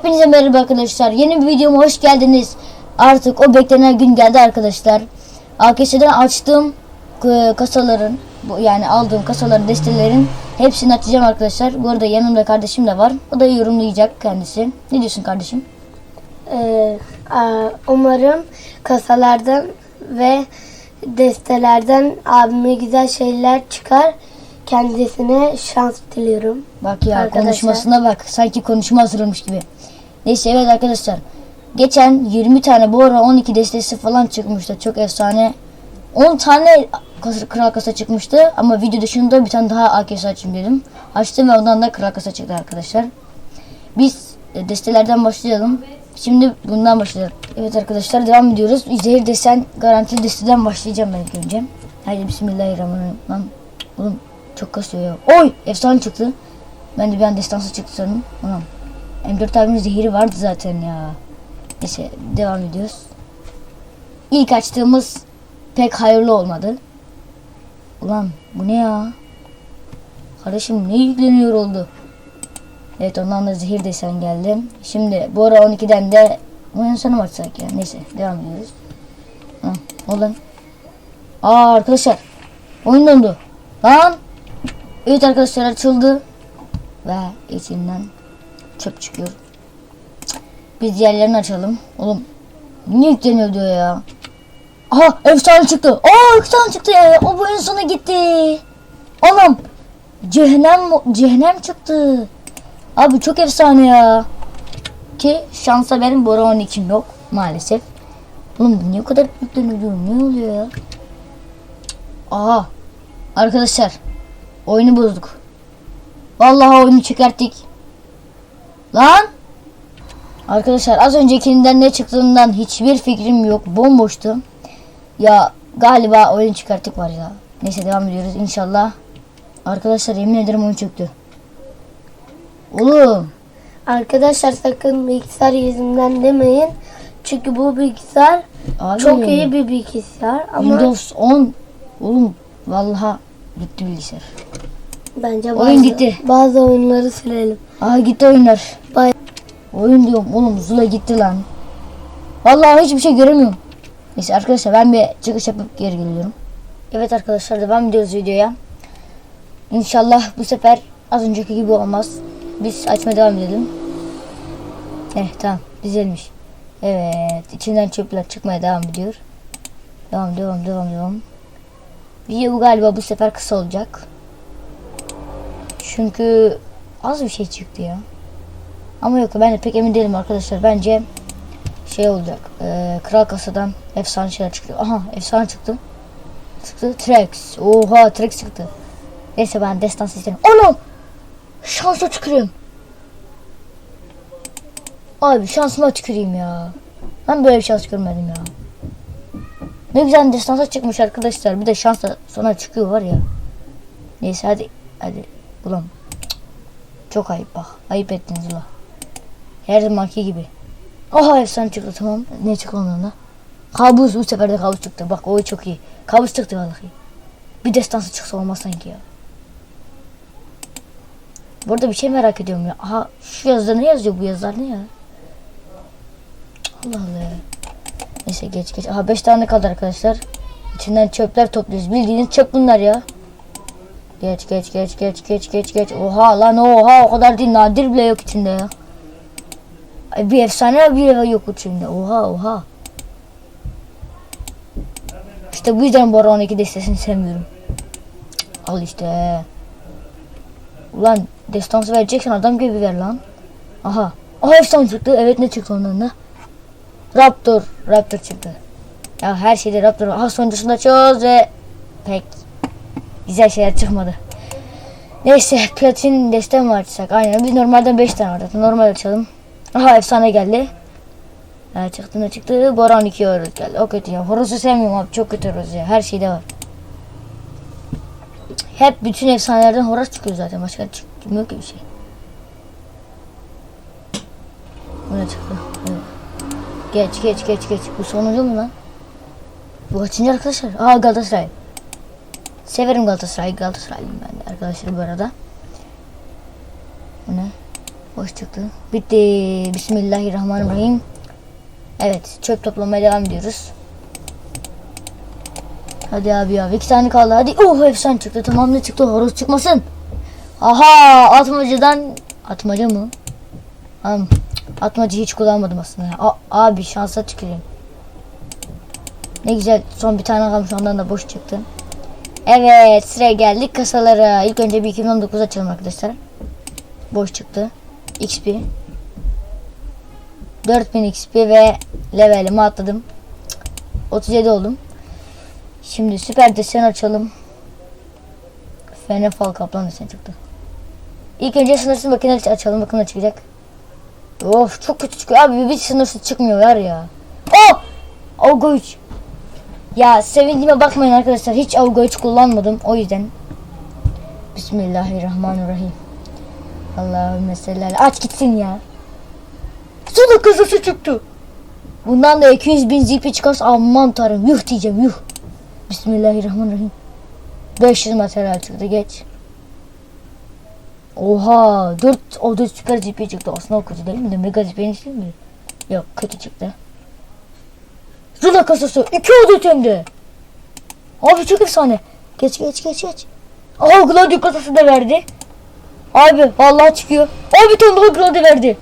Hepinize merhaba arkadaşlar. Yeni bir videoma hoş geldiniz. Artık o beklenen gün geldi arkadaşlar. AKS'den açtığım e, kasaların, yani aldığım kasaların, destelerin hepsini açacağım arkadaşlar. Bu arada yanımda kardeşim de var. O da yorumlayacak kendisi. Ne diyorsun kardeşim? Ee, umarım kasalardan ve destelerden abime güzel şeyler çıkar. Kendisine şans diliyorum. Bak ya Arkadaşlar. konuşmasına bak. Sanki konuşma hazırlamış gibi. Neyse evet arkadaşlar. Geçen 20 tane bu ara 12 destesi falan çıkmıştı. Çok efsane. 10 tane kral kasa çıkmıştı. Ama video dışında bir tane daha AKS açayım dedim. Açtım ve ondan da kral kasa çıktı arkadaşlar. Biz e, destelerden başlayalım. Şimdi bundan başlayalım. Evet arkadaşlar devam ediyoruz. Zehir desen garantili desteden başlayacağım ben ilk önce. Haydi bismillahirrahmanirrahim. Lan oğlum çok kasıyor ya. Oy efsane çıktı. Ben de bir an destansı çıktı sanırım. Anam. M4 abimin zehiri vardı zaten ya. Neyse devam ediyoruz. İlk açtığımız pek hayırlı olmadı. Ulan bu ne ya? Kardeşim ne yükleniyor oldu? Evet ondan da zehir desen geldi. Şimdi bu ara 12'den de oyun sonu mu açsak ya? Neyse devam ediyoruz. Ha, olan. Aa arkadaşlar. Oyun dondu. Lan. Evet arkadaşlar açıldı. Ve içinden çöp çıkıyor. Biz diğerlerini açalım. Oğlum niye yükleniyor ya. Aha efsane çıktı. Aa efsane çıktı ya. O bu en sona gitti. Oğlum cehennem cehennem çıktı. Abi çok efsane ya. Ki şansa benim Bora 12'm yok maalesef. Oğlum niye o kadar yükleniyor. Ne oluyor ya? Aha. Arkadaşlar oyunu bozduk. Vallahi oyunu çökerttik. Lan! Arkadaşlar az öncekinden ne çıktığından hiçbir fikrim yok. Bomboştu. Ya galiba oyun çıkarttık var ya. Neyse devam ediyoruz inşallah. Arkadaşlar yemin ederim oyun çöktü. Oğlum. Arkadaşlar sakın bilgisayar yüzünden demeyin. Çünkü bu bilgisayar Abi, çok iyi bir bilgisayar ama Windows 10. Oğlum vallahi gitti bilgisayar. bence Oyun bazı, gitti. bazı oyunları silelim. Aa gitti oyunlar. Bay- Oyun diyorum oğlum Zula gitti lan. Vallahi hiçbir şey göremiyorum. Neyse arkadaşlar ben bir çıkış yapıp geri geliyorum. Evet arkadaşlar devam ediyoruz videoya. İnşallah bu sefer az önceki gibi olmaz. Biz açmaya devam edelim. Eh tamam düzelmiş. Evet içinden çöpler çıkmaya devam ediyor. Devam devam devam devam. Video galiba bu sefer kısa olacak. Çünkü az bir şey çıktı ya. Ama yok ben de pek emin değilim arkadaşlar. Bence şey olacak. eee, Kral kasadan efsane şeyler çıktı. Aha efsane çıktı. Çıktı. Trex. Oha Trex çıktı. Neyse ben destansı istedim. Onu şansa tüküreyim. Abi şansıma tüküreyim ya. Ben böyle bir şans görmedim ya. Ne güzel destansa çıkmış arkadaşlar. Bir de şansla sonra çıkıyor var ya. Neyse hadi. Hadi. Bulalım. Çok ayıp bak. Ayıp ettiniz la. Her zamanki gibi. Aha efsane çıktı tamam. Ne çıktı ondan da? Kabus bu sefer de kabus çıktı. Bak o çok iyi. Kabus çıktı vallahi. Bir destansı çıksa olmaz sanki ya. Burada bir şey merak ediyorum ya. Aha şu yazıda ne yazıyor bu yazılar ne ya? Allah Allah. Neyse geç geç. Aha 5 tane kaldı arkadaşlar. İçinden çöpler topluyoruz. Bildiğiniz çöp bunlar ya. Geç geç geç geç geç geç geç. Oha lan oha o kadar değil nadir bile yok içinde ya. Ay, bir efsane bile yok içinde. Oha oha. İşte bu yüzden Bora 12 destesini sevmiyorum. Al işte. Ulan destansı vereceksen adam gibi ver lan. Aha. Aha efsane çıktı. Evet ne çıktı ondan da? Raptor. Raptor çıktı. Ya her şeyde Raptor. Aha sonuncusunda çöz ve pek güzel şeyler çıkmadı. Neyse platin destem mi açsak? Aynen biz normalden 5 tane vardı. Normal açalım. Aha efsane geldi. Ha, çıktı ne çıktı? Boran 2 horoz geldi. O kötü ya. Horozu sevmiyorum abi. Çok kötü horoz ya. Her şeyde var. Hep bütün efsanelerden horoz çıkıyor zaten. Başka çıkmıyor ki bir şey. Bu ne çıktı? Geç geç geç geç. Bu sonuncu mu lan? Bu kaçıncı arkadaşlar? Aa Galatasaray. Severim Galatasaray. Galatasaraylıyım ben de arkadaşlar bu arada. Bu ne? Boş çıktı. Bitti. Bismillahirrahmanirrahim. Evet çöp toplamaya devam ediyoruz. Hadi abi ya iki tane kaldı hadi. Oh efsane çıktı tamam ne çıktı horoz çıkmasın. Aha atmacadan atmaca mı? Am, atmacı hiç kullanmadım aslında. A- abi şansa tüküreyim. Ne güzel son bir tane kalmış ondan da boş çıktı. Evet sıraya geldik kasalara. İlk önce bir 2019 açalım arkadaşlar. Boş çıktı. XP. 4000 XP ve levelimi atladım. 37 oldum. Şimdi süper desen açalım. Fenefal kaplan desen çıktı. İlk önce sınırsız makine açalım. Bakın ne çıkacak. Of çok kötü çıkıyor. Abi bir sınırsız çıkmıyor var ya. Oh! Avgo 3. Ya sevindiğime bakmayın arkadaşlar. Hiç Avgo 3 kullanmadım. O yüzden. Bismillahirrahmanirrahim. Allahümme sellel. Aç gitsin ya. Sulu kızısı çıktı. Bundan da 200 bin zipi çıkarsa aman tanrım yuh diyeceğim yuh. Bismillahirrahmanirrahim. 500 materyal çıktı geç. Oha 4 o da süper zipi çıktı. Aslında o kötü değil mi de mega zipi değil mi? Yok kötü çıktı. Zula kasası 2 adet hem de. Abi çok efsane. Geç geç geç geç. Aha Gladio kasası da verdi. Abi vallahi çıkıyor. Abi tane daha Gladio verdi.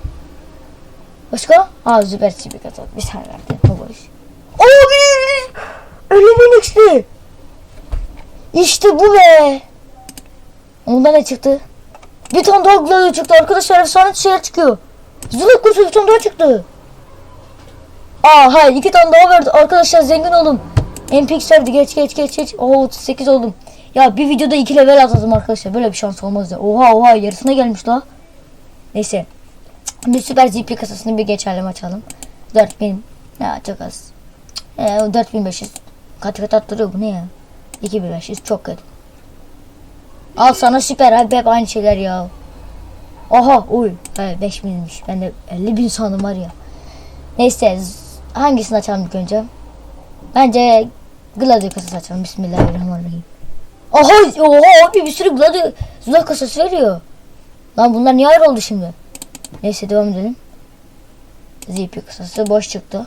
Başka? Aa Züber Çibi kazandı. Bir tane verdi. O boş. Abi! Ölümün XP. İşte bu be. Ondan ne çıktı? Bir tane daha Gladio çıktı. Arkadaşlar efsane şeyler çıkıyor. Zula kursu bir tane daha çıktı. Aa hayır iki tane daha verdi. Arkadaşlar zengin oldum. MPX verdi. Geç geç geç geç. Oo 38 oldum. Ya bir videoda iki level atladım arkadaşlar. Böyle bir şans olmaz ya. Oha oha yarısına gelmiş la. Neyse. Bir süper GP kasasını bir geçelim açalım. 4000. Ya çok az. Ee, 4500. Katı katı attırıyor bu ne ya? 2500 çok kötü. Al sana süper abi hep aynı şeyler ya. Aha oy. Evet 5000'miş. Ben de 50 bin sandım var ya. Neyse hangisini açalım ilk önce? Bence Gladio kasası açalım. Bismillahirrahmanirrahim. Aha oha abi bir sürü Gladio Zula kasası veriyor. Lan bunlar niye ayrı oldu şimdi? Neyse devam edelim. ZP kısası boş çıktı.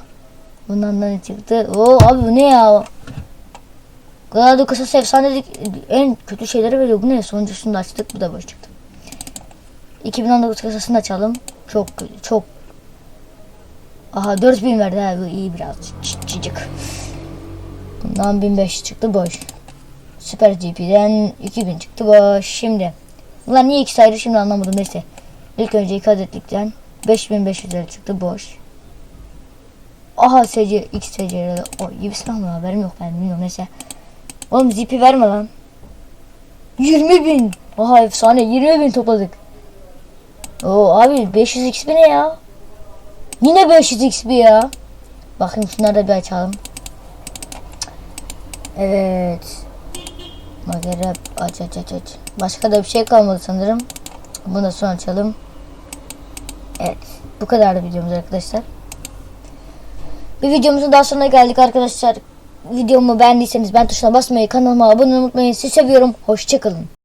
Bundan da ne çıktı? Oo abi bu ne ya? Gladio kısası efsanelik en kötü şeyleri veriyor. Bu ne? Sonuncusunu da açtık. Bu da boş çıktı. 2019 kasasını açalım. Çok. Çok. Aha 4000 verdi ha. Bu iyi biraz. Cicik. Bundan 1500 çıktı boş. Süper GP'den 2000 çıktı boş. Şimdi. Bunlar niye ikisi ayrı şimdi anlamadım neyse. İlk önce iki adetlikten 5500 lira çıktı boş. Aha SC X SC'de o iyi bir silah haberim yok ben bilmiyorum neyse. Oğlum zipi verme lan. 20 bin. Aha efsane 20 bin topladık. Oo abi 500 XP ne ya? Yine 500 XP ya. Bakayım şunları da bir açalım. Evet. Magere aç aç aç aç. Başka da bir şey kalmadı sanırım. Bunu da son açalım. Evet. Bu kadar da videomuz arkadaşlar. Bir videomuzun daha sonuna geldik arkadaşlar. Videomu beğendiyseniz ben tuşuna basmayı, kanalıma abone olmayı unutmayın. Sizi seviyorum. Hoşçakalın.